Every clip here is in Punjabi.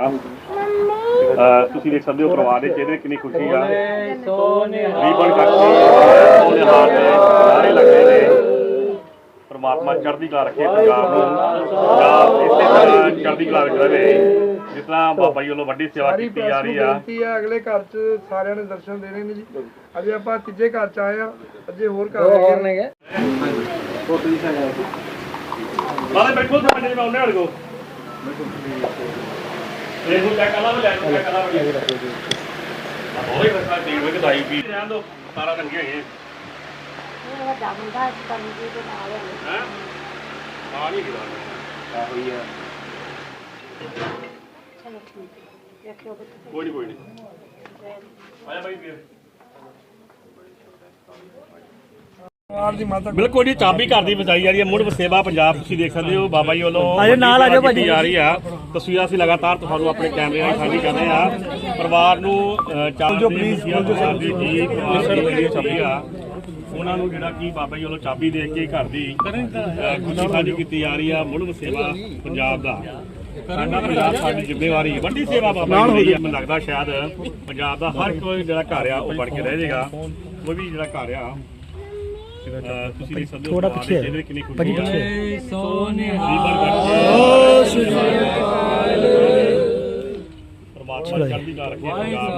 ਅਹ ਤੁਸੀਂ ਦੇਖ ਸਕਦੇ ਹੋ ਪਰਿਵਾਰ ਦੇ ਚਿਹਰੇ ਕਿੰਨੀ ਖੁਸ਼ੀ ਆ। ਸੋਨੇ ਰੀਬਨ ਕੱਟ ਕੇ ਉਹਦੇ ਹਾਰ ਦੇ ਸਾਰੇ ਲੱਗੇ ਨੇ। ਪਰਮਾਤਮਾ ਚੜ੍ਹਦੀ ਕਲਾ ਰੱਖੇ ਪੰਜਾਬ ਨੂੰ। ਪੰਜਾਬ ਇਸੇ ਤਰ੍ਹਾਂ ਚੜ੍ਹਦੀ ਕਲਾ ਵਿੱਚ ਰਵੇ ਜਿਸ ਤਰ੍ਹਾਂ ਬਾਬਾ ਜੀ ਵੱਲੋਂ ਵੱਡੀ ਸੇਵਾ ਸਾਰੀ ਕੀਤੀ ਪ੍ਰੈਸ ਜਾ ਨੂੰ ਰਹੀ ਆ। ਬੇਨਤੀ ਆ ਅਗਲੇ ਘਰ 'ਚ ਸਾਰਿਆਂ ਨੇ ਦਰਸ਼ਨ ਦੇਣੇ ਨੇ ਜੀ। ਅਜੇ ਆਪਾਂ ਤੀਜੇ ਘਰ 'ਚ ਆਏ ਆ ਅਜੇ ਹੋਰ ਘਰ ਹੈਗੇ ਨੇ। ਨਾਲੇ ਬੈਠੋ ਤਾਂ ਮੈਂ ਉਹਨੇ ਵਾਲੇ ਕੋ ਇਹ ਨੂੰ ਚੈੱਕ ਕਰਾ ਲੈ ਚੈੱਕ ਕਰਾ ਲੈ ਹੋਈ ਰਸਾ ਤੀਰ ਵਿੱਚ ਦਾਈ ਵੀ ਰਹਿਣ ਦੋ ਸਾਰਾ ਰੰਗੇ ਹੋਏ ਇਹ ਵੱਡਾ ਮੁੰਡਾ ਅੱਜ ਕੱਲ੍ਹ ਜੀ ਦੇ ਨਾਲ ਹੈ ਹੈ? ਆ ਨਹੀਂ ਗਿਆ ਹੋਈ ਆ। ਚਲੋ ਠੀਕ ਹੈ ਦੇਖਿਓ ਕੋਈ ਨਹੀਂ ਕੋਈ ਨਹੀਂ ਆਇਆ ਬਾਈ ਵੀਰ ਦੀ ਬਿਲਕੁਲ ਜੀ ਚਾਬੀ ਘਰ ਦੀ ਵਜਾਈ ਜਾ ਰਹੀ ਹੈ। ਮੁੜ ਵਸੇਵਾ ਪੰਜਾਬ ਤੁਸੀਂ ਦੇਖ ਸਕਦੇ ਹੋ ਬਾਬਾ ਜੀ ਵੱਲੋਂ ਆਜੋ ਨਾਲ ਆਜੋ ਭਾਜੀ। ਜਾ ਰਹੀ ਆ। ਤਸਵੀਰਾਂ ਅਸੀਂ ਲਗਾਤਾਰ ਤੁਹਾਨੂੰ ਆਪਣੇ ਕੈਮਰੇ ਨਾਲ ਸਾਂਝੀ ਕਰ ਰਹੇ ਆ ਪਰਿਵਾਰ ਨੂੰ ਚਾਬੀ ਜੋ ਪਲੀਜ਼ ਜੋ ਜੀ ਚਾਬੀ ਆ। ਉਹਨਾਂ ਨੂੰ ਜਿਹੜਾ ਕੀ ਬਾਬਾ ਜੀ ਵੱਲੋਂ ਚਾਬੀ ਦੇ ਕੇ ਘਰ ਦੀ ਖੁਸ਼ੀ ਸਾਂਝੀ ਕੀਤੀ ਜਾ ਰਹੀ ਆ। ਮੁੜ ਵਸੇਵਾ ਪੰਜਾਬ ਦਾ। ਸਾਡਾ ਪੰਜਾਬ ਸਾਡੀ ਜ਼ਿੰਮੇਵਾਰੀ ਹੈ। ਵੱਡੀ ਸੇਵਾ ਬਾਬਾ ਜੀ ਦੀ ਮੈਨੂੰ ਲੱਗਦਾ ਸ਼ਾਇਦ ਪੰਜਾਬ ਦਾ ਹਰ ਕੋਈ ਜਿਹੜਾ ਘਰ ਆ ਉਹ ਬਣ ਕੇ ਰਹਿ ਜਾਏਗਾ। ਕੋਈ ਵੀ ਜਿਹੜਾ ਘਰ ਆ ਤੁਸੀਂ ਹੋ ਥੋੜਾ ਪਿੱਛੇ। ਚਿਹਰੇ ਕਿੰਨੀ ਖੁਸ਼ੀ ਭਾਜੀ ਆ ਪਿੱਛੇ। ਸੋਨੇ ਪਰਮਾਤਮਾ ਚੜ੍ਹਦੀ ਕਲਾ ਰੱਖੇ ਪੰਜਾਬ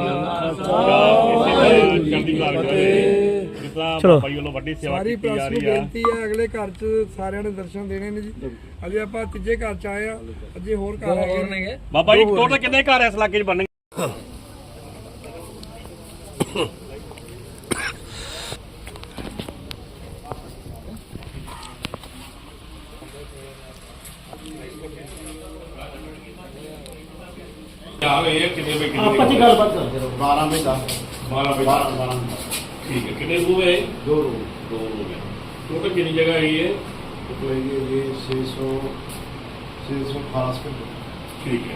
ਚੜ੍ਹਦੀ ਕਲਾ ਤਰ੍ਹਾਂ ਚਲੋ। ਬਾਬਾ ਜੀ ਵੱਲੋਂ ਵੱਡੀ ਸੇਵਾ ਸਾਰੀ ਕੀਤੀ ਜਾ ਰਹੀ ਆ। ਬੇਨਤੀ ਆ ਅਗਲੇ ਘਰ 'ਚ ਸਾਰਿਆਂ ਨੇ ਦਰਸ਼ਨ ਦੇਣੇ ਨੇ ਜੀ। ਅਜੇ ਆਪਾਂ ਤੀਜੇ ਘਰ 'ਚ ਆਏ ਆ। ਅਜੇ ਹੋਰ ਘਰ ਹੈਗੇ ਨੇ। ਬਾਬਾ ਜੀ ਟੋਟਲ ਕਿੰਨੇ ਘਰ ਇਸ ਇਲਾਕੇ 'ਚ ਬਣਨਗੇ? ਯਾਰ ਇਹ ਕਿੰਨੇ ਬਈ ਕਿੰਨੇ ਆਪਾਂ ਜੀ ਗੱਲਬਾਤ ਕਰਦੇ ਰਹੋ 12 में 10 12 ਬਈ 12 12 ਠੀਕ ਹੈ ਕਿੰਨੇ ਰੂਮ ਹੈ दो रूम ਦੋ ਰੂਮ ਹੈ ਟੋਟਲ ਕਿੰਨੀ ਜਗ੍ਹਾ ਹੈਗੀ ਹੈ तो लेंगे ये छः सौ छः सौ अठारह स्क्वायर ਠੀਕ ਹੈ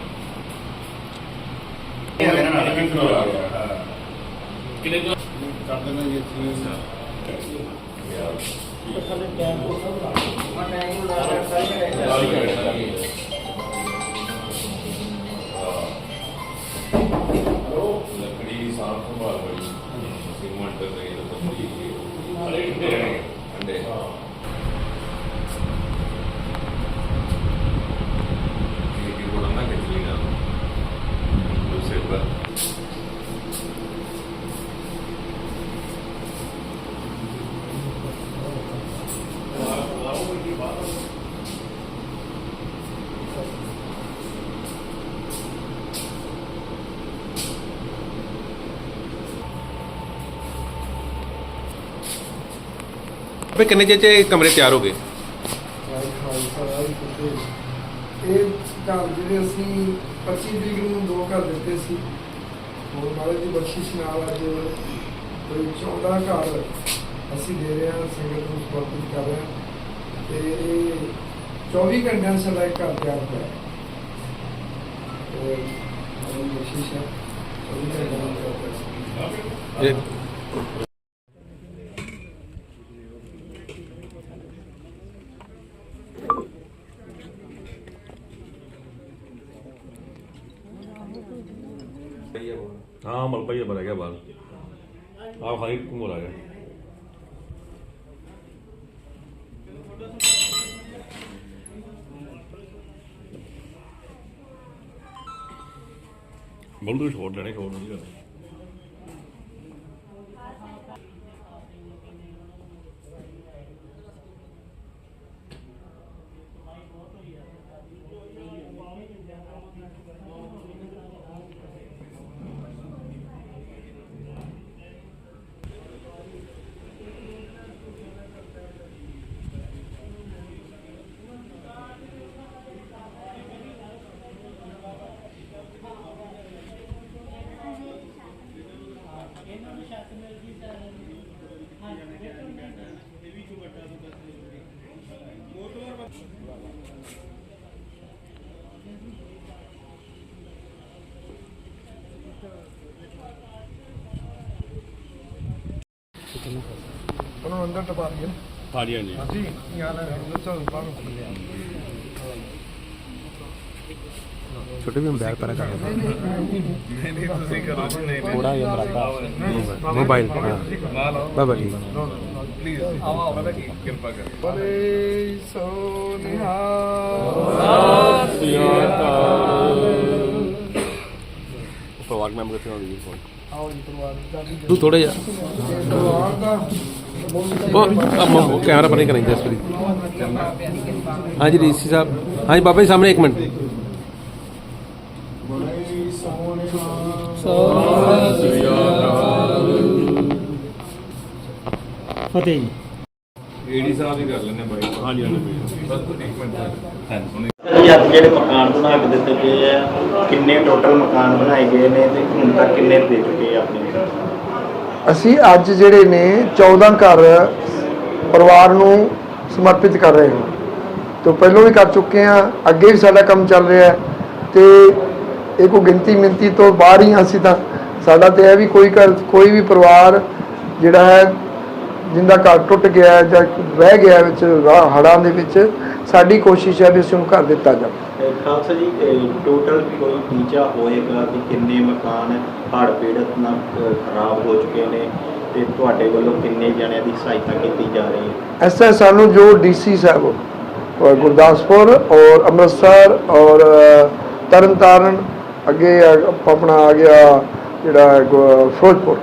ਕਿੰਨੇ ਤੋਂ कर देना ये तीन लकड़ी ਵੇ ਕਿੰਨੇ ਚਿਰ ਚ ਕਮਰੇ ਤਿਆਰ ਹੋ ਗਏ? ਇਹ ਘਰ ਜਿਹੜੇ ਅਸੀਂ 25 ਤਰੀਕ ਨੂੰ ਦੋ ਘਰ ਦਿੱਤੇ ਸੀ। ਹੋਰ ਮਾਰੇ ਦੀ ਬਖਸ਼ਿਸ਼ ਨਾਲ ਅੱਜ ਕੋਈ 14 ਘਰ ਅਸੀਂ ਦੇ ਰਹੇ ਹਾਂ ਸੰਗਤ ਨੂੰ ਸਪੋਰਟ ਕਰ ਰਹੇ ਹਾਂ। ਤੇ ਇਹ 24 ਘੰਟਿਆਂ 'ਚ ਸਾਡਾ ਇੱਕ ਘਰ ਤਿਆਰ ਹੋਇਆ ਤੇ ਮਾਰੀ ਦੀ ਬਖਸ਼ਿਸ਼ ਹੈ 24 ਘੰਟਿਆਂ ਦਾ ਤਿਆਰ ਇਹ हाँ मलबा ही भरा गया बाहर आप खाली घूम रहा है बोल दो छोड़ लेने छोड़ नहीं ਅੰਦਰ ਟਪਾ ਦਈਏ ਹਾਂਜੀ ਹਾਂਜੀ। ਹਾਂਜੀ ਕੀ ਹਾਲ ਹੈ ਅੰਦਰ ਚਲ ਬਾਹਰ ਛੋਟੇ ਵੀ ਮੈਂ ਬੈਗ ਪਰ ਕਰ ਨਹੀਂ ਨਹੀਂ ਤੁਸੀਂ ਕਰੋ ਨਹੀਂ ਥੋੜਾ ਮੋਬਾਈਲ ਬਾਬਾ ਜੀ। ਕਿਰਪਾ ਕਰ ਬਲੇ ਸੋਨਿਹਾ ਸਿਆਤਾ ਪਰਵਾਰ ਮੈਂਬਰ ਕਿੱਥੇ ਹੋ ਗਈ ਫੋਨ ਆਓ ਜੀ ਪਰਵਾਰ ਤੂੰ ਥੋੜਾ ਜਿਹਾ। ਪਰਵਾਰ ਉਹ ਕੈਮਰਾ ਪਰ ਨਹੀਂ ਕਰਾਂਗੇ ਇਸ ਵਾਰੀ। ਹਾਂਜੀ ਡੀਸੀ ਸਾਹਿਬ। ਹਾਂਜੀ ਬਾਬਾ ਜੀ ਸਾਹਮਣੇ ਇੱਕ ਮਿੰਟ। ਬੜੇ ਸੋਨਿਹਾ ਫਤਿਹ ਜੀ। ਏਡੀ ਸਾਹਿਬ ਹੀ ਕਰ ਲੈਣੇ ਬਾਈ। ਹਾਂਜੀ ਹਾਂਜੀ। ਬਸ ਇੱਕ ਮਿੰਟ। ਹੁਣੇ ਜੀ ਅੱਜ ਜਿਹੜੇ ਮਕਾਨ ਬਣਾ ਕੇ ਦਿੱਤੇ ਗਏ ਆ ਕਿੰਨੇ ਟੋਟਲ ਮਕਾਨ ਬਣਾਏ ਗਏ ਨੇ ਤੇ ਹੁਣ ਤੱਕ ਕਿੰਨੇ ਦੇ ਚੁੱਕੇ ਆ ਆਪਣੇ? ਅਸੀਂ ਅੱਜ ਜਿਹੜੇ ਨੇ 14 ਘਰ ਪਰਿਵਾਰ ਨੂੰ ਸਮਰਪਿਤ ਕਰ ਰਹੇ ਹਾਂ। ਤੋਂ ਪਹਿਲਾਂ ਵੀ ਕਰ ਚੁੱਕੇ ਹਾਂ, ਅੱਗੇ ਵੀ ਸਾਡਾ ਕੰਮ ਚੱਲ ਰਿਹਾ ਹੈ ਤੇ ਇਹ ਕੋਈ ਗਿਣਤੀ ਮਿੰਤੀ ਤੋਂ ਬਾਹਰ ਹੀ ਹਾਂ ਅਸੀਂ ਤਾਂ। ਸਾਡਾ ਤੇ ਇਹ ਵੀ ਕੋਈ ਘਰ, ਕੋਈ ਵੀ ਪਰਿਵਾਰ ਜਿਹੜਾ ਹੈ, ਜਿੰਦਾ ਘਰ ਟੁੱਟ ਗਿਆ ਜਾਂ ਰਹਿ ਗਿਆ ਵਿੱਚ, ਰਾਹ- ਹੜ੍ਹਾਂ ਦੇ ਵਿੱਚ, ਸਾਡੀ ਕੋਸ਼ਿਸ਼ ਹੈ ਵੀ ਅਸੀਂ ਉਹਨੂੰ ਘਰ ਦਿੱਤਾ ਜਾਵੇ। ਖਾਲਸਾ ਜੀ ਟੋਟਲ ਕੋਈ ਟੀਚਾ ਹੋਏਗਾ ਕਿ ਕਿੰਨੇ ਮਕਾਨ ਹੜ੍ਹ ਪੀੜਤ ਨਾਲ ਖਰਾਬ ਹੋ ਚੁੱਕੇ ਨੇ ਤੇ ਤੁਹਾਡੇ ਵੱਲੋਂ ਕਿੰਨੇ ਜਣਿਆਂ ਦੀ ਸਹਾਇਤਾ ਕੀਤੀ ਜਾ ਰਹੀ ਹੈ? ऐसा ਸਾਨੂੰ ਜੋ ਡੀਸੀ ਸਾਹਿਬ ਔਰ ਗੁਰਦਾਸਪੁਰ ਔਰ ਅੰਮ੍ਰਿਤਸਰ ਔਰ ਤਰਨਤਾਰਨ, ਅੱਗੇ ਆਪਣਾ ਆ ਗਿਆ ਜਿਹੜਾ ਫਿਰੋਜ਼ਪੁਰ,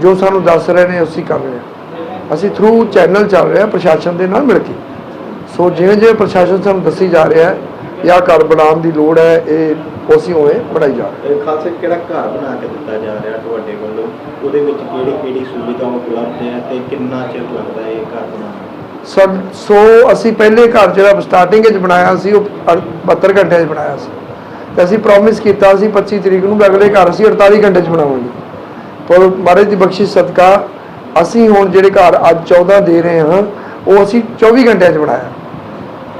ਜੋ ਸਾਨੂੰ ਦੱਸ ਰਹੇ ਨੇ ਅਸੀਂ ਕਰ ਰਹੇ ਹਾਂ। ਅਸੀਂ ਥਰੂ ਚੈਨਲ ਚੱਲ ਰਹੇ ਹਾਂ ਪ੍ਰਸ਼ਾਸਨ ਦੇ ਨਾਲ ਮਿਲ ਕੇ। ਸੋ ਜਿਵੇਂ ਜਿਵੇਂ ਪ੍ਰਸ਼ਾਸਨ ਸਾਨੂੰ ਦੱਸੀ ਜਾ ਰਿਹਾ ਹੈ ਜਾਂ ਘਰ ਬਣਾਉਣ ਦੀ ਲੋੜ ਹੈ ਇਹ ਅਸੀਂ ਉਵੇਂ ਬਣਾਈ ਜਾ ਰਹੇ ਜੀ, ਕਿਹੜਾ ਘਰ ਬਣਾ ਕੇ ਦਿੱਤਾ ਜਾ ਰਿਹਾ ਤੁਹਾਡੇ ਵੱਲੋਂ? ਉਹਦੇ ਵਿੱਚ ਕਿਹੜੀ ਕਿਹੜੀ ਸੁਵਿਧਾ ਉਪਲਬਧ ਹੈ ਤੇ ਕਿੰਨਾ ਚਿਰ ਲੱਗਦਾ ਹੈ ਇਹ ਘਰ ਬਣਾਉਣ ਸੋ ਅਸੀਂ ਪਹਿਲੇ ਘਰ ਜਿਹੜਾ ਸਟਾਰਟਿੰਗ ਵਿੱਚ ਬਣਾਇਆ ਸੀ ਉਹ ਅੜ- 72 ਘੰਟਿਆਂ 'ਚ ਬਣਾਇਆ ਸੀ। ਤੇ ਅਸੀਂ ਪ੍ਰੋਮਿਸ ਕੀਤਾ ਸੀ 25 ਤਰੀਕ ਨੂੰ ਅਗਲੇ ਘਰ ਅਸੀਂ 48 ਘੰਟੇ 'ਚ ਬਣਾਵਾਂਗੇ। ਪਰ ਮਹਾਰਾਜ ਦੀ ਬਖਸ਼ਿਸ਼ ਸਦਕਾ ਅਸੀਂ ਹੁਣ ਜਿਹੜੇ ਘਰ ਅੱਜ 14 ਦੇ ਰਹੇ ਹਾਂ ਉਹ ਅਸੀਂ 24 ਘੰਟਿਆਂ 'ਚ ਬਣਾਇਆ।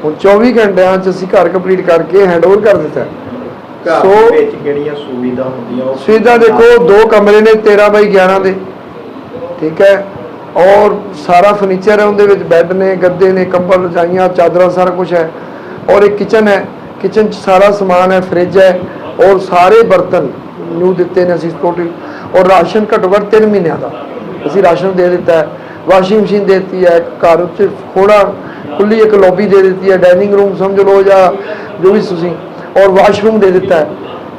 ਹੁਣ 24 ਘੰਟਿਆਂ 'ਚ ਅਸੀਂ ਘਰ ਕੰਪਲੀਟ ਕਰਕੇ ਹੈਂਡਓਵਰ ਕਰ ਦਿੱਤਾ। ਘਰ ਸੋ ਵਿੱਚ ਕਿਹੜੀਆਂ ਸੁਵਿਧਾ ਹੁੰਦੀਆਂ ਉਹ ਸੁਵਿਧਾ ਦੇਖੋ ਦੋ ਕਮਰੇ ਨੇ 13 ਬਾਈ 11 ਦੇ। ਠੀਕ ਹੈ? ਔਰ ਸਾਰਾ ਫਰਨੀਚਰ ਹੈ ਉਹਦੇ ਵਿੱਚ ਬੈੱਡ ਨੇ ਗੱਦੇ ਨੇ ਕੰਬਲ ਰਜਾਈਆਂ ਚਾਦਰਾਂ ਸਾਰਾ ਕੁਝ ਹੈ। ਔਰ ਇੱਕ ਕਿਚਨ ਹੈ। ਕਿਚਨ 'ਚ ਸਾਰਾ ਸਮਾਨ ਹੈ ਫ੍ਰਿਜ ਹੈ। ਔਰ ਸਾਰੇ ਬਰਤਨ ਨੂੰ ਦਿੱਤੇ ਨੇ ਅਸੀਂ ਟੋਟਲ ਔਰ ਰਾਸ਼ਨ ਘੱਟੋ ਘੱਟ 3 ਮਹੀਨਿਆਂ ਦਾ। ਅਸੀਂ ਰਾਸ਼ਨ ਦੇ ਦਿੱਤਾ ਹੈ। ਵਾਸ਼ਿੰਗ ਮਸ਼ੀਨ ਦੇ ਦਿੱਤੀ ਹੈ। ਘਰ ਉੱਤੇ ਥੋੜਾ ਖੁੱਲੀ ਇੱਕ ਲੌਬੀ ਦੇ ਦਿੱਤੀ ਹੈ ਡਾਈਨਿੰਗ ਰੂਮ ਸਮਝ ਲਓ ਜਾਂ ਜੋ ਵੀ ਤੁਸੀਂ ਔਰ ਵਾਸ਼ਰੂਮ ਦੇ ਦਿੱਤਾ ਹੈ।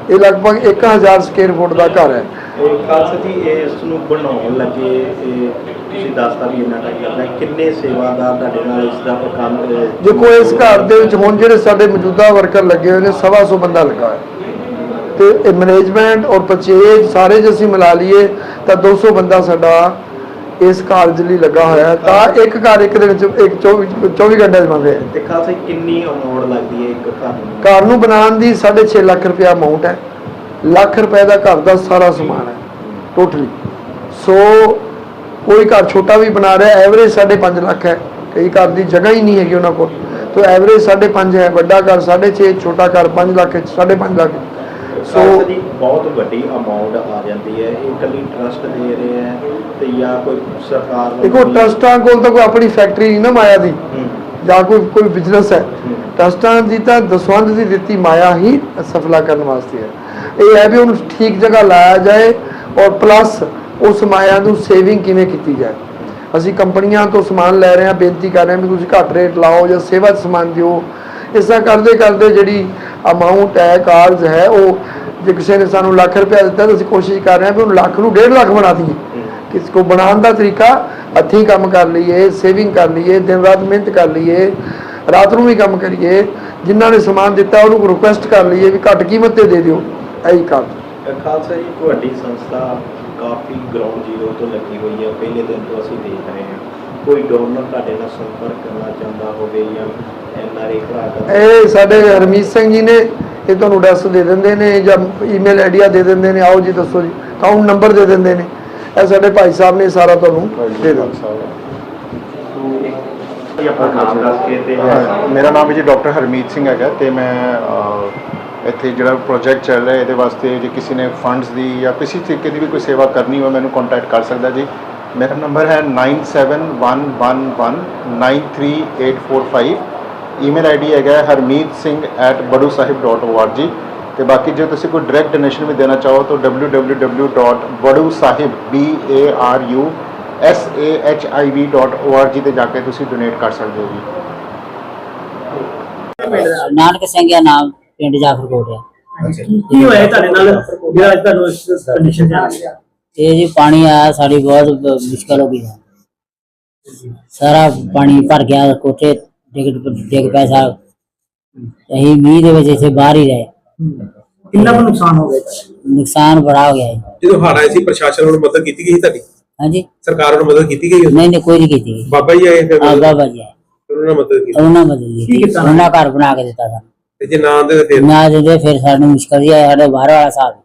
ਇਹ ਲਗਭਗ 1000 ਸਕੁਅਰ ਫੁੱਟ ਦਾ ਘਰ ਹੈ। ਇਹ ਖਾਲਸਾ ਜੀ ਇਹ ਇਸ ਨੂੰ ਬਣਾਉਣ ਲੱਗੇ ਤੁਸੀਂ ਦੱਸਦਾ ਵੀ ਇੰਨਾ ਟਾਈਮ ਲੱਗਦਾ ਹੈ। ਕਿੰਨੇ ਸੇਵਾਦਾਰ ਤੁਹਾਡੇ ਨਾਲ ਇਸ ਦਾ ਕੰਮ ਦੇਖੋ ਇਸ ਘਰ ਦੇ ਵਿੱਚ ਹੁਣ ਜਿਹੜੇ ਸਾਡੇ ਮੌਜੂਦਾ ਵਰਕਰ ਲੱਗੇ ਹੋਏ ਨੇ ਸਵਾ ਸੌ ਬੰਦਾ ਲੱਗਾ ਹੋਇਆ। ਤੇ ਇਹ ਮੈਨੇਜਮੈਂਟ ਔਰ ਪਰਚੇਜ ਸਾਰੇ ਜੇ ਅਸੀਂ ਮਿਲਾ ਲਈਏ ਤਾਂ 200 ਬੰਦਾ ਸਾਡਾ ਇਸ ਕਾਰਜ ਲਈ ਲੱਗਾ ਹੋਇਆ। ਤਾਂ ਇੱਕ ਘਰ ਇੱਕ ਦੇ ਵਿੱਚ ਇੱਕ 24 24 ਘੰਟੇ ਬਣ ਰਿਹਾ ਤੇ ਖਾਲਸਾ ਜੀ, ਕਿੰਨੀ ਅਮਾਉਂਟ ਲੱਗਦੀ ਹੈ ਇੱਕ ਘਰ ਨੂੰ? ਘਰ ਨੂੰ ਬਣਾਉਣ ਦੀ 6.5 ਲੱਖ ਰੁਪਇਆ ਅਮਾਉਂਟ ਹੈ। ਲੱਖ ਰੁਪਏ ਦਾ ਘਰ ਦਾ ਸਾਰਾ ਸਮਾਨ ਹੈ ਟੋਟਲੀ ਸੋ ਕੋਈ ਘਰ ਛੋਟਾ ਵੀ ਬਣਾ ਰਿਹਾ ਐਵਰੇਜ 5.5 ਲੱਖ ਹੈ। ਕਈ ਘਰ ਦੀ ਜਗ੍ਹਾ ਹੀ ਨਹੀਂ ਹੈਗੀ ਉਹਨਾਂ ਕੋਲ। ਤਾਂ ਐਵਰੇਜ 5.5 ਹੈ ਵੱਡਾ ਘਰ 6.5 ਛੋਟਾ ਘਰ 5 ਲੱਖ 5.5 ਲੱਖ। ਸੋ ਬਹੁਤ ਵੱਡੀ ਅਮਾਉਂਟ ਆ ਜਾਂਦੀ ਹੈ। ਇਹ ਇਕੱਲੀ ਟਰਸਟ ਦੇ ਰਹੇ ਹੈ ਤੇ ਜਾਂ ਕੋਈ ਸਰਕਾਰ ਦੇਖੋ ਟਰਸਟਾਂ ਕੋਲ ਤਾਂ ਕੋਈ ਆਪਣੀ ਫੈਕਟਰੀ ਨਹੀਂ ਨਾ ਮਾਇਆ ਦੀ। ਜਾਂ ਕੋਈ ਕੋਈ ਬਿਜ਼ਨਸ ਹੈ। ਟਰਸਟਾਂ ਦੀ ਤਾਂ ਦਸਵੰਧ ਦੀ ਦਿੱਤੀ ਮਾਇਆ ਹੀ ਸਫਲਾ ਕਰਨ ਵਾਸਤੇ ਹੈ। ਇਹ ਹੈ ਵੀ ਉਹਨੂੰ ਠੀਕ ਜਗ੍ਹਾ ਲਾਇਆ ਜਾਏ ਔਰ ਪਲੱਸ ਉਸ ਮਾਇਆ ਨੂੰ ਸੇਵਿੰਗ ਕਿਵੇਂ ਕੀਤੀ ਜਾਏ। ਅਸੀਂ ਕੰਪਨੀਆਂ ਤੋਂ ਸਮਾਨ ਲੈ ਰਹੇ ਹਾਂ ਬੇਨਤੀ ਕਰ ਰਹੇ ਹਾਂ ਵੀ ਤੁਸੀਂ ਘੱਟ ਰੇਟ ਲਾਓ ਜਾਂ ਸੇਵਾ ਸਮਾਨ ਦਿਓ। ਇਸ ਤਰ੍ਹਾਂ ਕਰਦੇ ਕਰਦੇ ਜਿਹੜੀ ਅਮਾਉਂਟ ਹੈ ਕਾਰਜ ਹੈ ਉਹ ਜੇ ਕਿਸੇ ਨੇ ਸਾਨੂੰ ਲੱਖ ਰੁਪਇਆ ਦਿੱਤਾ ਤਾਂ ਅਸੀਂ ਕੋਸ਼ਿਸ਼ ਕਰ ਰਹੇ ਹਾਂ ਵੀ ਉਹਨੂੰ ਲੱਖ ਨੂੰ 1.5 ਲੱਖ ਬਣਾ ਦਈਏ। ਕਿਸ ਕੋ ਬਣਾਉਣ ਦਾ ਤਰੀਕਾ ਹੱਥੀਂ ਕੰਮ ਕਰ ਲਈਏ ਸੇਵਿੰਗ ਕਰ ਲਈਏ ਦਿਨ ਰਾਤ ਮਿਹਨਤ ਕਰ ਲਈਏ ਰਾਤ ਨੂੰ ਵੀ ਕੰਮ ਕਰੀਏ ਜਿਨ੍ਹਾਂ ਨੇ ਸਮਾਨ ਦਿੱਤਾ ਉਹਨੂੰ ਰਿਕੁਐਸਟ ਕਰ ਲਈਏ ਵੀ ਘੱਟ ਕੀਮਤ ਤੇ ਦੇ ਦਿਓ ਇਹੀ ਕੰਮ। ਖਾਲਸਾ ਜੀ ਤੁਹਾਡੀ ਸੰਸਥਾ ਕਾਫੀ ਗਰਾਊਂਡ ਜ਼ੀਰੋ ਤੋਂ ਲੱਗੀ ਹੋਈ ਹੈ। ਪਹਿਲੇ ਦਿਨ ਤੋਂ ਅਸੀਂ ਦੇਖ ਰਹੇ ਹਾਂ। ਕੋਈ ਡੋਨਰ ਤੁਹਾਡੇ ਨਾਲ ਸੰਪਰਕ ਕਰਨਾ ਚਾਹੁੰਦਾ ਹੋਵੇ ਜਾਂ ਇਹ ਸਾਡੇ ਹਰਮੀਤ ਸਿੰਘ ਜੀ ਨੇ ਇਹ ਤੁਹਾਨੂੰ ਐਡਰੈਸ ਦੇ ਦਿੰਦੇ ਨੇ ਜਾਂ ਈਮੇਲ ਆਈਡੀਆ ਦੇ ਦਿੰਦੇ ਨੇ। ਆਓ ਜੀ ਦੱਸੋ ਜੀ। ਅਕਾਊਂਟ ਨੰਬਰ ਦੇ ਦਿੰਦੇ ਨੇ। ਇਹ ਸਾਡੇ ਭਾਈ ਸਾਹਿਬ ਨੇ ਸਾਰਾ ਤੁਹਾਨੂੰ ਦੇ ਦਿੱਤਾ। ਮੇਰਾ ਨਾਮ ਹੈ ਜੀ ਡਾਕਟਰ ਹਰਮੀਤ ਸਿੰਘ ਹੈਗਾ ਤੇ ਮੈਂ ਇੱਥੇ ਜਿਹੜਾ ਪ੍ਰੋਜੈਕਟ ਚੱਲ ਰਿਹਾ ਇਹਦੇ ਵਾਸਤੇ ਜੇ ਕਿਸੇ ਨੇ ਫੰਡਸ ਦੀ ਜਾਂ ਕਿਸੇ ਤਰੀਕੇ ਦੀ ਵੀ ਕੋਈ ਸੇਵਾ ਕਰਨੀ ਹੋਵੇ ਮੈਨੂੰ ਕੰਟੈਕਟ ਕਰ ਸਕਦਾ ਜੀ। ਮੇਰਾ ਨੰਬਰ ਹੈ 9711193845 ਈਮੇਲ ਆਈਡੀ ਹੈਗਾ ਹਰਮੀਤ ਸਿੰਘ@badusahib.org ਤੇ ਬਾਕੀ ਜੇ ਤੁਸੀਂ ਕੋਈ ਡਾਇਰੈਕਟ ਡੋਨੇਸ਼ਨ ਵੀ ਦੇਣਾ ਚਾਹੋ ਤਾਂ www.badusahiv.org ਤੇ ਜਾ ਕੇ ਤੁਸੀਂ ਡੋਨੇਟ ਕਰ ਸਕਦੇ ਹੋ ਜੀ। ਨਾਨਕ ਸਿੰਘ ਦਾ ਨਾਮ ਪਿੰਡ ਜਾਫਰਕੋਟ ਹੈ। ਕੀ ਹੋਇਆ ਤੁਹਾਡੇ ਨਾਲ? ਜਿਹੜਾ ਅੱਜ ਤੁਹਾਨੂੰ ਇਸ ਕੰਡੀਸ਼ਨ ਚ ਆ ਗਿਆ ਇਹ ਜੀ ਪਾਣੀ ਆਇਆ ਸਾਡੀ ਬਹੁਤ ਮੁਸ਼ਕਲ ਹੋ ਗਈ ਹੈ। ਸਾਰਾ ਪਾਣੀ ਭਰ ਗਿਆ ਕੋਠੇ ਡਿੱਗ ਸਾਹਿਬ ਅਸੀਂ ਮੀਂਹ ਦੇ ਵਿੱਚ ਇੱਥੇ ਬਾਹਰ ਹੀ ਰਹੇ। ਕਿੰਨਾ ਕੁ ਨੁਕਸਾਨ ਹੋ ਗਿਆ? ਨੁਕਸਾਨ ਬੜਾ ਹੋ ਗਿਆ ਜੀ। ਜਦੋਂ ਹੜ ਆਏ ਸੀ ਪ੍ਰਸ਼ਾਸਨ ਵੱਲੋਂ ਮਦਦ ਕੀਤੀ ਗਈ ਸੀ ਤੁਹਾਡੀ? ਹਾਂਜੀ। ਸਰਕਾਰ ਵੱਲੋਂ ਮਦਦ ਕੀਤੀ ਗਈ ਨਹੀਂ ਨਹੀਂ ਕੋਈ ਨਹੀਂ ਕੀਤੀ ਬਾਬਾ ਜੀ ਆਏ ਫਿਰ? ਆ ਬਾਬਾ ਜੀ ਆਏ। ਉਹਨਾਂ ਨੇ ਮਦਦ ਕੀਤੀ। ਉਹਨਾਂ ਮਦਦ ਕੀ ਕੀਤੀ ਕੀਤਾ? ਉਹਨਾਂ ਘਰ ਬਣਾ ਕੇ ਦਿੱਤਾ ਸਾਨੂੰ। ਤੇ ਜੇ ਨਾ ਆਉਂਦੇ ਤਾਂ ਫਿਰ? ਨਾ ਦਿੰਦੇ ਫਿਰ ਸਾਨੂੰ ਮੁਸ਼ਕਲ ਹੀ ਆ ਸਾਡੇ ਬਾਹਰ ਵਾਲਾ ਸਾਹਿਬ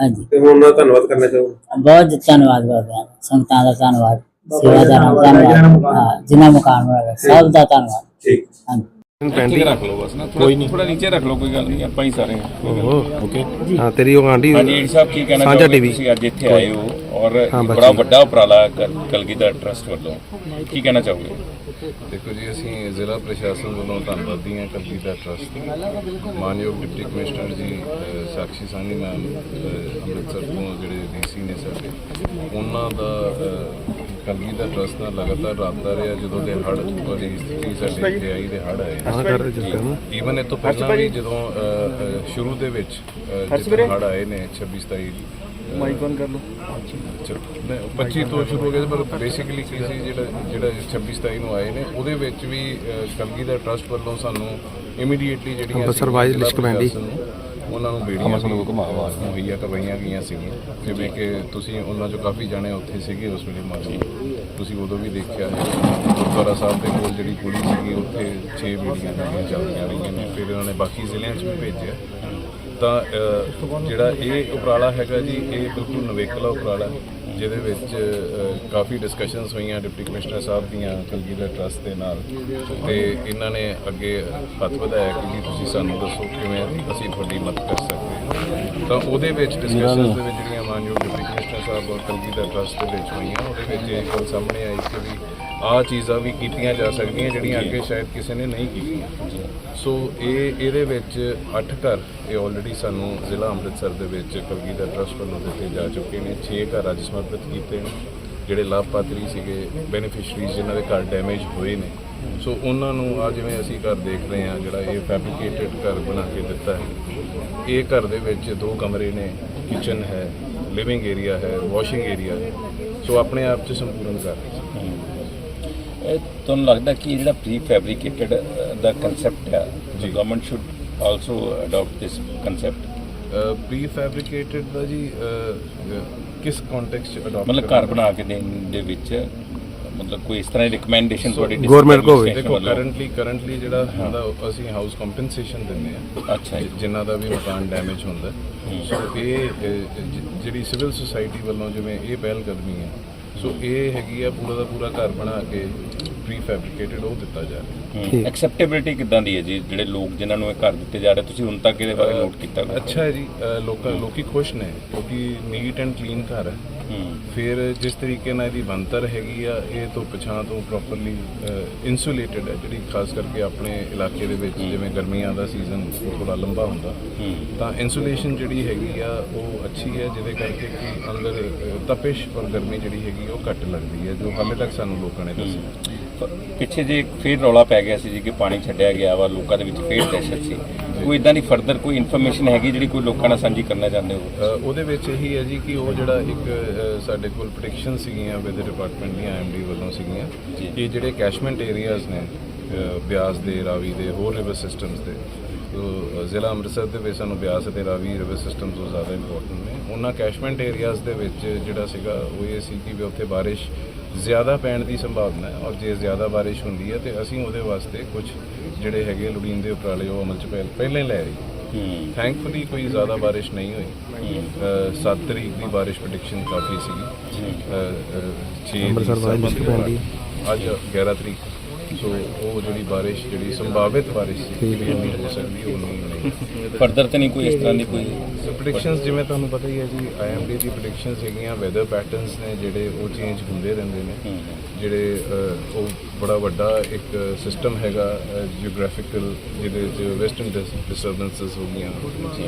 ਹਾਂਜੀ। ਤੇ ਹੁਣ ਉਹਨਾਂ ਦਾ ਧੰਨਵਾਦ ਕਰਨਾ ਚਾਹੋ। ਬਹੁਤ ਧੰਨਵਾਦ ਹਾਂ ਸੰਗਤਾਂ ਦਾ ਧੰਨਵਾਦ। ਸੇਵਾਦਾਰਾਂ ਦਾ ਧੰਨਵਾਦ ਹਾਂ ਜਿਨ੍ਹਾਂ ਮਕਾਨ ਬਣਾਇਆ ਸਭ ਦਾ ਧੰਨਵਾਦ ਠੀਕ ਹਾਂਜੀ ਨੀਚੇ ਰੱਖ ਲਓ ਬਸ ਨਾ ਕੋਈ ਨਹੀਂ ਥੋੜਾ ਨੀਚੇ ਰੱਖ ਲਓ ਕੋਈ ਗੱਲ ਨਹੀਂ ਆਪਾਂ ਹੀ ਸਾਰੇ ਹਾਂ ਓਕੇ ਹਾਂ ਤੇਰੀ ਉਹ ਆਂਟੀ ਹਾਂਜੀ ਏਡ ਸਾਹਿਬ ਕੀ ਕਹਿਣਾ ਸਾਂਝਾ ਚਾਹੋਗੇ TV ਤੁਸੀਂ ਅੱਜ ਇੱਥੇ ਆਏ ਹੋ ਔਰ ਹਾਂ, ਇੱਕ ਬੱਚੇ। ਬੜਾ ਵੱਡਾ ਉਪਰਾਲਾ ਕਲ- ਕਲਗੀਧਰ ਟਰਸਟ ਵੱਲੋਂ ਕੀ ਕਹਿਣਾ ਚਾਹੋਗੇ ਦੇਖੋ ਜੀ ਅਸੀਂ ਜ਼ਿਲ੍ਹਾ ਪ੍ਰਸ਼ਾਸਨ ਵੱਲੋਂ ਧੰਨਵਾਦੀ ਹਾਂ ਕਲਗੀਧਰ ਟਰਸਟ ਦੇ ਮਾਨਯੋਗ ਡਿਪਟੀ ਕਮਿਸ਼ਨਰ ਜੀ ਅਹ, ਸਾਕਸ਼ੀ ਸਾਨੀ ਮੈਮ ਅਹ, ਅੰਮ੍ਰਿਤਸਰ ਤੋਂ ਜਿਹੜੇ ਡੀਸੀ ਨੇ ਸਾਡੇ ਉਹਨਾਂ ਦਾ ਅਹ, ਕਲਗੀਧਰ ਟਰਸਟ ਨਾਲ ਲਗਾਤਾਰ ਰਾਬਤਾ ਰਿਹਾ ਜਦੋਂ ਦੇ ਹੜ੍ਹ ਵਾਲੀ ਸਥਿਤੀ ਸਾਡੇ ਇੱਥੇ ਆਈ ਦੇ ਹੜ੍ਹ ਆਏ। ਈਵਨ ਇਹ ਤੋਂ ਪਹਿਲਾਂ ਵੀ ਜਦੋਂ ਸ਼ੁਰੂ ਦੇ ਵਿੱਚ ਜਦੋਂ ਹੜ੍ਹ ਆਏ ਨੇ 26 27 ਮਾਈਕ ਔਨ ਕਰ ਲਓ। 25 ਤੋਂ ਸ਼ੁਰੂ ਹੋ ਸੀ, ਪਰ ਬੇਸਿਕਲੀ ਕੀ ਸੀ ਜਿਹੜਾ ਜਿਹੜਾ 26 27 ਨੂੰ ਆਏ ਨੇ ਉਹਦੇ ਵਿੱਚ ਵੀ ਕਲਗੀ ਦਾ ਟਰਸਟ ਵੱਲੋਂ ਸਾਨੂੰ ਇਮੀਡੀਏਟਲੀ ਜਿਹੜੀਆਂ ਅੰਮ੍ਰਿਤਸਰ ਸੀਗੀਆਂ ਵਾਈਜ਼ ਜ਼ਿਲ੍ਹਾ ਲਿਸਟ ਕਮੇਟੀ। ਉਹਨਾਂ ਨੂੰ ਬੇੜੀਆਂ ਵੀ ਮੁਹੱਈਆ ਕਰਵਾਈਆਂ ਗਈਆਂ ਸੀਗੀਆਂ। ਜਿਵੇਂ ਕਿ ਤੁਸੀਂ ਉਹਨਾਂ ਚੋਂ ਕਾਫੀ ਜਾਣੇ ਉੱਥੇ ਸੀਗੇ ਉਸ ਵੇਲੇ ਮਾਜੀ। ਤੁਸੀਂ ਉਦੋਂ ਵੀ ਦੇਖਿਆ ਹੈ। ਗੁਰਦੁਆਰਾ ਸਾਹਿਬ ਦੇ ਕੋਲ ਜਿਹੜੀ ਕੁੜੀ ਸੀਗੀ ਉੱਥੇ 6 ਬੇੜੀਆਂ ਜਿਹੜੀਆਂ ਚੱਲਦੀਆਂ ਰਹੀਆਂ ਨੇ। ਫਿਰ ਇਹਨਾਂ ਨੇ ਬਾਕੀ ਜ਼ਿਲ੍ਹਿਆਂ 'ਚ ਵੀ ਭੇਜਿਆ। ਤਾਂ ਜਿਹੜਾ ਇਹ ਉਪਰਾਲਾ ਹੈਗਾ ਜੀ ਇਹ ਬਿਲਕੁਲ ਨਵੇਕਲਾ ਉਪਰਾਲਾ ਹੈ, ਜਿਹਦੇ ਵਿੱਚ ਕਾਫੀ ਡਿਸਕਸ਼ਨਸ ਹੋਈਆਂ ਡਿਪਟੀ ਕਮਿਸ਼ਨਰ ਸਾਹਿਬ ਦੀਆਂ ਕਲਗੀਧਰ ਟਰਸਟ ਦੇ ਨਾਲ। ਤੇ ਇਹਨਾਂ ਨੇ ਅੱਗੇ ਹੱਥ ਵਧਾਇਆ ਕਿ ਤੁਸੀਂ ਸਾਨੂੰ ਦੱਸੋ ਕਿਵੇਂ ਅਸੀਂ ਤੁਹਾਡੀ ਮਦਦ ਕਰ ਸਕਦੇ ਹਾਂ। ਤਾਂ ਉਹਦੇ ਵਿੱਚ ਡਿਸਕਸ਼ਨਸ ਦੇ ਵਿੱਚ ਜਿਹੜੀਆਂ ਮਾਨਯੋਗ ਡਿਪਟੀ ਕਮਿਸ਼ਨਰ ਸਾਹਿਬ ਔਰ ਕਲਗੀਧਰ ਟਰਸਟ ਦੇ ਵਿੱਚ ਹੋਈਆਂ ਉਹਦੇ ਵਿੱਚ ਇਹ ਗੱਲ ਸਾਹਮਣੇ ਆਈ ਕਿ ਵੀ ਆਹ ਚੀਜ਼ਾਂ ਵੀ ਕੀਤੀਆਂ ਜਾ ਸਕਦੀਆਂ, ਜਿਹੜੀਆਂ ਅੱਗੇ ਸ਼ਾਇਦ ਕਿਸੇ ਨੇ ਨਹੀਂ ਕੀਤੀਆਂ। ਸੋ ਇਹ, ਇਹਦੇ ਵਿੱਚ 8 ਘਰ, ਇਹ ਆਲਰੇਡੀ ਸਾਨੂੰ ਜ਼ਿਲ੍ਹਾ ਅੰਮ੍ਰਿਤਸਰ ਦੇ ਵਿੱਚ ਕਲਗੀਧਰ ਟਰਸਟ ਵੱਲੋਂ ਦਿੱਤੇ ਜਾ ਚੁੱਕੇ ਨੇ। 6 ਘਰ ਅੱਜ ਸਮਰਪਿਤ ਕੀਤੇ ਨੇ, ਜਿਹੜੇ ਲਾਭਪਾਤਰੀ ਸੀਗੇ ਬੈਨੀਫੀਸ਼ੀਅਰੀਜ਼ ਜਿਨ੍ਹਾਂ ਦੇ ਘਰ ਡੈਮੇਜ ਹੋਏ ਨੇ। ਸੋ ਉਹਨਾਂ ਨੂੰ ਆ ਜਿਵੇਂ ਅਸੀਂ ਘਰ ਦੇਖ ਰਹੇ ਹਾਂ, ਜਿਹੜਾ ਇਹ ਫੈਬਰੀਕੇਟਡ ਘਰ ਬਣਾ ਕੇ ਦਿੱਤਾ ਹੈ। ਇਹ ਘਰ ਦੇ ਵਿੱਚ ਦੋ ਕਮਰੇ ਨੇ ਕਿਚਨ ਹੈ ਲਿਵਿੰਗ ਏਰੀਆ ਹੈ ਵਾਸ਼ਿੰਗ ਏਰੀਆ ਹੈ। ਸੋ ਆਪਣੇ ਆਪ 'ਚ ਸੰਪੂਰਨ ਕਰ ਰਹੇ ਸੀ ਇਹ ਤੁਹਾਨੂੰ ਲੱਗਦਾ ਕਿ ਜਿਹੜਾ ਪ੍ਰੀ ਫੈਬਰੀਕੇਟਡ ਦਾ ਕਨਸੈਪਟ ਹੈ ਜੀ। Government should also adopt this concept prefabricated ਦਾ ਜੀ ਕਿਸ ਕੰਟੈਕਸਟ ਚ ਅਡਾਪਟ ਮਤਲਬ ਘਰ ਬਣਾ ਕੇ ਦੇਣ ਦੇ ਵਿੱਚ ਮਤਲਬ ਕੋਈ ਇਸ ਤਰ੍ਹਾਂ ਦੀ ਰਿਕਮੈਂਡੇਸ਼ਨ ਤੁਹਾਡੀ ਕੋਲ ਹੋਵੇ। ਦੇਖੋ ਕਰੰਟਲੀ ਕਰੰਟਲੀ ਜਿਹੜਾ ਹੁੰਦਾ ਅਸੀਂ ਹਾਊਸ ਕੰਪਨਸੇਸ਼ਨ ਦਿੰਦੇ ਆ ਅੱਛਾ ਜੀ। ਜਿਨ੍ਹਾਂ ਦਾ ਵੀ ਮਕਾਨ ਡੈਮੇਜ ਹੁੰਦਾ। ਸੋ ਇਹ ਜਿਹੜੀ ਸਿਵਲ ਸੁਸਾਇਟੀ ਵੱਲੋਂ ਜਿਵੇਂ ਇਹ ਪਹਿਲ ਕਦਮੀ ਹੈ ਸੋ ਇਹ ਹੈਗੀ ਆ ਪੂਰਾ ਦਾ ਪੂਰਾ ਘਰ ਬਣਾ ਕੇ ਪ੍ਰੀ ਫੈਬਰੀਕੇਟਡ ਉਹ ਦਿੱਤਾ ਜਾ ਰਿਹਾ। ਐਕਸੈਪਟੇਬਿਲਿਟੀ ਕਿਦਾਂ ਦੀ ਹੈ ਜੀ? ਜਿਹੜੇ ਲੋਕ ਜਿਨ੍ਹਾਂ ਨੂੰ ਇਹ ਘਰ ਦਿੱਤੇ ਜਾ ਰਹੇ ਤੁਸੀਂ ਹੁਣ ਤੱਕ ਇਹਦੇ ਬਾਰੇ ਨੋਟ ਕੀਤਾ? ਅੱਛਾ ਹੈ ਜੀ ਲੋਕਾਂ ਲੋਕੀ ਖੁਸ਼ ਨੇ ਕਿਉਂਕਿ ਨੀਟ ਐਂਡ ਕਲੀਨ ਘਰ ਹੈ ਹੂੰ। ਫਿਰ ਜਿਸ ਤਰੀਕੇ ਨਾਲ ਇਹਦੀ ਬਣਤਰ ਹੈਗੀ ਆ ਇਹ ਤੋਂ ਪਛਾਣ ਤੋਂ ਪ੍ਰੋਪਰਲੀ ਇਨਸੂਲੇਟਡ ਹੈ ਜਿਹੜੀ ਖਾਸ ਕਰਕੇ ਆਪਣੇ ਇਲਾਕੇ ਦੇ ਵਿੱਚ ਜਿਵੇਂ ਗਰਮੀਆਂ ਦਾ ਸੀਜ਼ਨ ਥੋੜਾ ਲੰਬਾ ਹੁੰਦਾ ਤਾਂ ਇਨਸੂਲੇਸ਼ਨ ਜਿਹੜੀ ਹੈਗੀ ਆ ਉਹ ਅੱਛੀ ਹੈ ਜਿਹਦੇ ਕਰਕੇ ਕਿ ਅੰਦਰ ਤਪਸ਼ ਔਰ ਗਰਮੀ ਜਿਹੜੀ ਹੈਗੀ ਉਹ ਘੱਟ ਲੱਗਦੀ ਹੈ ਜੋ ਹਾਲੇ ਤੱਕ ਸਾਨੂੰ ਲੋਕਾਂ ਨੇ ਦੱਸਿਆ। ਪਿੱਛੇ ਜੇ ਫੇਰ ਰੌਲਾ ਪੈ ਗਿਆ ਸੀ ਜੀ ਕਿ ਪਾਣੀ ਛੱਡਿਆ ਗਿਆ ਵਾ ਲੋਕਾਂ ਦੇ ਵਿੱਚ ਫੇਰ ਦਹਿਸ਼ਤ ਸੀ। ਕੋਈ ਇਦਾਂ ਦੀ ਫਰਦਰ ਕੋਈ ਇਨਫੋਰਮੇਸ਼ਨ ਹੈਗੀ ਜਿਹੜੀ ਕੋਈ ਲੋਕਾਂ ਨਾਲ ਸਾਂਝੀ ਕਰਨਾ ਚਾਹੁੰਦੇ ਹੋ? ਉਹਦੇ ਵਿੱਚ ਇਹੀ ਹੈ ਜੀ ਕਿ ਉਹ ਜਿਹੜਾ ਇੱਕ ਸਾਡੇ ਕੋਲ ਪ੍ਰੈਡਿਕਸ਼ਨ ਸੀਗੀਆਂ ਵਿਦ ਡਿਪਾਰਟਮੈਂਟ ਦੀਆਂ ਐਮਡੀ ਵੱਲੋਂ ਸੀਗੀਆਂ। ਕਿ ਜਿਹੜੇ ਕੈਸ਼ਮੈਂਟ ਏਰੀਆਜ਼ ਨੇ ਬਿਆਸ ਦੇ ਰਾਵੀ ਦੇ ਹੋਰ ਰਿਵਰ ਸਿਸਟਮਸ ਦੇ ਜ਼ਿਲ੍ਹਾ ਅੰਮ੍ਰਿਤਸਰ ਦੇ ਵਿੱਚ ਸਾਨੂੰ ਬਿਆਸ ਅਤੇ ਰਾਵੀ ਰਿਵਰ ਸਿਸਟਮਸ ਤੋਂ ਜ਼ਿਆਦਾ ਇੰਪੋਰਟੈਂਟ ਨੇ। ਉਹਨਾਂ ਕੈਸ਼ਮੈਂਟ ਏਰੀਆਜ਼ ਦੇ ਵਿੱਚ ਜਿਹੜਾ ਸੀਗਾ ਉਹ ਇਹ ਸੀ ਕਿ ਵੀ ਉੱਥੇ ਬਾਰਿਸ਼ ਜ਼ਿਆਦਾ ਪੈਣ ਦੀ ਸੰਭਾਵਨਾ ਹੈ ਔਰ ਜੇ ਜ਼ਿਆਦਾ ਬਾਰਿਸ਼ ਹੁੰਦੀ ਹੈ ਤੇ ਅਸੀਂ ਉਹਦੇ ਵਾਸਤੇ ਕੁਝ ਜਿਹੜੇ ਹੈਗੇ ਲੋੜੀਂਦੇ ਉਪਰਾਲੇ ਉਹ ਅਮਲ ਚ ਪਹਿਲ- ਪਹਿਲਾਂ ਹੀ ਲੈ ਆਈ ਹੂੰ। ਥੈਂਕਫੁਲੀ ਕੋਈ ਜ਼ਿਆਦਾ ਬਾਰਿਸ਼ ਨਹੀਂ ਹੋਈ। 7 ਤਰੀਕ ਦੀ ਬਾਰਿਸ਼ ਪ੍ਰੈਡਿਕਸ਼ਨ ਕਾਫੀ ਸੀਗੀ। 6 ਅੰਮ੍ਰਿਤਸਰ ਵਾਲੀ ਲਿਸਟ ਪੈਂਦੀ। ਅੱਜ 11 ਤਰੀਕ। ਸੋ ਉਹ ਜਿਹੜੀ ਬਾਰਿਸ਼ ਜਿਹੜੀ ਸੰਭਾਵਿਤ ਬਾਰਿਸ਼ ਸੀ ਹੋ ਸਕਦੀ ਉਹ ਨਹੀਂ ਫਰਦਰ ਤੇ ਨਹੀਂ ਕੋਈ ਇਸ ਤਰ੍ਹਾਂ ਦੀ ਕੋਈ ਪ੍ਰੈਡਿਕਸ਼ਨਸ ਜਿਵੇਂ ਤੁਹਾਨੂੰ ਪਤਾ ਹੀ ਹੈ ਜੀ ਆਈਐਮਡੀ ਦੀ ਪ੍ਰੈਡਿਕਸ਼ਨਸ ਹੈਗੀਆਂ ਵੈਦਰ ਪੈਟਰਨਸ ਨੇ ਜਿਹੜੇ ਉਹ ਚੇਂਜ ਹੁੰਦੇ ਰਹਿੰਦੇ ਨੇ। ਜਿਹੜੇ ਉਹ ਬੜਾ ਵੱਡਾ ਇੱਕ ਸਿਸਟਮ ਹੈਗਾ ਜੀਓਗ੍ਰਾਫਿਕਲ ਜਿਹਦੇ ਚ ਵੈਸਟਰਨ ਡਿਸਟਰਬੈਂਸਸ ਹੋ ਗਈਆਂ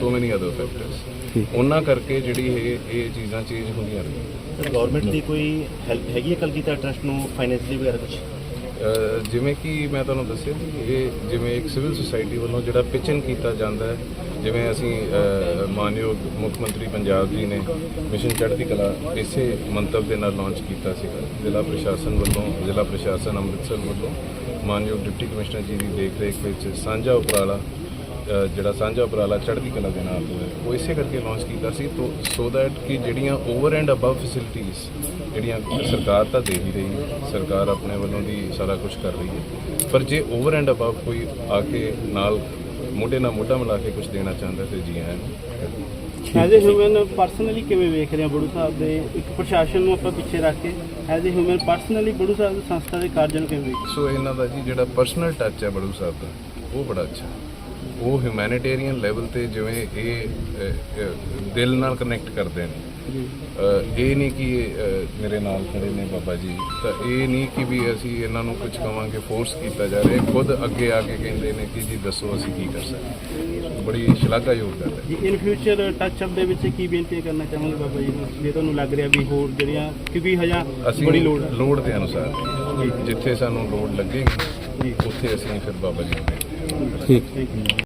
ਸੋ ਮੈਨੀ ਅਦਰ ਫੈਕਟਰਸ ਉਹਨਾਂ ਕਰਕੇ ਜਿਹੜੀ ਇਹ ਇਹ ਚੀਜ਼ਾਂ ਚੇਂਜ ਹੁੰਦੀਆਂ ਰਹੀਆਂ। ਗਵਰਨਮੈਂਟ ਦੀ ਕੋਈ ਹੈਲਪ ਹੈਗੀ ਹੈ ਕਲਗੀਧਰ ਟਰਸਟ ਨੂੰ ਫਾਈਨੈਂਸ਼ਲੀ ਵਗੈਰਾ ਕੁਝ ਜਿਵੇਂ ਕਿ ਮੈਂ ਤੁਹਾਨੂੰ ਦੱਸਿਆ ਜੀ, ਇਹ ਜਿਵੇਂ ਇੱਕ ਸਿਵਲ ਸੁਸਾਇਟੀ ਵੱਲੋਂ ਜਿਹੜਾ ਪਿਚਨ ਕੀਤਾ ਜਾਂਦਾ ਹੈ, ਜਿਵੇਂ ਅਸੀਂ ਮਾਨਯੋਗ ਮੁੱਖ ਮੰਤਰੀ ਪੰਜਾਬ ਜੀ ਨੇ ਮਿਸ਼ਨ ਚੜ੍ਹਦੀ ਕਲਾ ਇਸੇ ਮੰਤਵ ਦੇ ਨਾਲ ਲਾਂਚ ਕੀਤਾ ਸੀਗਾ। ਜ਼ਿਲ੍ਹਾ ਪ੍ਰਸ਼ਾਸਨ ਵੱਲੋਂ, ਜ਼ਿਲ੍ਹਾ ਪ੍ਰਸ਼ਾਸਨ ਅੰਮ੍ਰਿਤਸਰ ਵੱਲੋਂ ਮਾਨਯੋਗ ਡਿਪਟੀ ਕਮਿਸ਼ਨਰ ਜੀ ਦੀ ਦੇਖ ਰੇਖ ਵਿੱਚ ਸਾਂਝਾ ਉਪਰਾਲਾ ਜਿਹੜਾ ਸਾਂਝਾ ਉਪਰਾਲਾ ਚੜ੍ਹਦੀ ਕਲਾ ਦੇ ਨਾਲ ਹੋਇਆ ਉਹ ਇਸੇ ਕਰਕੇ ਲਾਂਚ ਕੀਤਾ ਸੀ ਤੋ ਸੋ ਦੈਟ ਕਿ ਜਿਹੜੀਆਂ ਓਵਰ ਐਂਡ ਅਬਵ ਫੈਸਿਲਿਟੀਆਂ ਜਿਹੜੀਆਂ ਸਰਕਾਰ ਤਾਂ ਦੇ ਹੀ ਰਹੀ ਹੈ ਸਰਕਾਰ ਆਪਣੇ ਵੱਲੋਂ ਦੀ ਸਾਰਾ ਕੁਝ ਕਰ ਰਹੀ ਹੈ। ਪਰ ਜੇ ਓਵਰ ਐਂਡ ਅਬਵ ਕੋਈ ਆ ਕੇ ਨਾਲ ਮੋਢੇ ਨਾਲ ਮੋਢਾ ਮਿਲਾ ਕੇ ਕੁਝ ਦੇਣਾ ਚਾਹੁੰਦਾ ਤੇ ਜੀ ਆਇਆਂ ਨੂੰ। ਐਜ਼ ਏ ਹਿਊਮਨ ਪਰਸਨਲੀ ਕਿਵੇਂ ਵੇਖ ਰਹੇ ਬੜੂ ਸਾਹਿਬ ਦੇ? ਇੱਕ ਪ੍ਰਸ਼ਾਸਨ ਨੂੰ ਆਪਾਂ ਪਿੱਛੇ ਰੱਖ ਕੇ as a human personally Baru Sahib ਦੀ ਸੰਸਥਾ ਦੇ ਕਾਰਜਾਂ ਨੂੰ ਕਿਵੇਂ ਵੇਖ ਸੋ ਇਹਨਾਂ ਦਾ ਜੀ ਜਿਹੜਾ ਪਰਸਨਲ ਟੱਚ ਹੈ ਬੜੂ ਸਾਹਿਬ ਦਾ ਉਹ ਬੜਾ ਅੱਛਾ ਉਹ ਹਿਊਮੈਨਿਟੇਰੀਅਨ ਲੈਵਲ ਤੇ ਜਿਵੇਂ ਇਹ ਦਿਲ ਨਾਲ ਕਨੈਕਟ ਕਰਦੇ ਨੇ। ਇਹ ਨਹੀਂ ਕਿ ਮੇਰੇ ਨਾਲ ਖੜੇ ਨੇ ਬਾਬਾ ਜੀ। ਤਾਂ ਇਹ ਨਹੀਂ ਕਿ ਵੀ ਅਸੀਂ ਇਹਨਾਂ ਨੂੰ ਕੁਝ ਕਵਾਂਗੇ ਫੋਰਸ ਕੀਤਾ ਜਾ ਰਿਹਾ। ਖੁਦ ਅੱਗੇ ਆ ਕੇ ਕਹਿੰਦੇ ਨੇ ਕਿ ਜੀ ਦੱਸੋ ਅਸੀਂ ਕੀ ਕਰ ਸਕਦੇ। ਬੜੀ ਸ਼ਲਾਘਾਯੋਗ ਗੱਲ ਹੈ। ਜੀ ਇਨ ਫਿਊਚਰ ਟੱਚ ਅਪ ਦੇ ਵਿੱਚ ਕੀ ਬੇਨਤੀ ਕਰਨਾ ਚਾਹਾਂਗੇ ਬਾਬਾ ਜੀ ਨੂੰ? ਜੇ ਤੁਹਾਨੂੰ ਲੱਗ ਰਿਹਾ ਵੀ ਹੋਰ ਜਿਹੜੀਆਂ ਕਿਉਂਕਿ ਹਜਾ ਬੜੀ ਲੋੜ ਲੋੜ ਦੇ ਅਨੁਸਾਰ ਜਿੱਥੇ ਸਾਨੂੰ ਲੋੜ ਲੱਗੇਗੀ ਉੱਥੇ ਅਸੀਂ ਫਿਰ ਬਾਬਾ ਜੀ ਨੂੰ ਠੀਕ।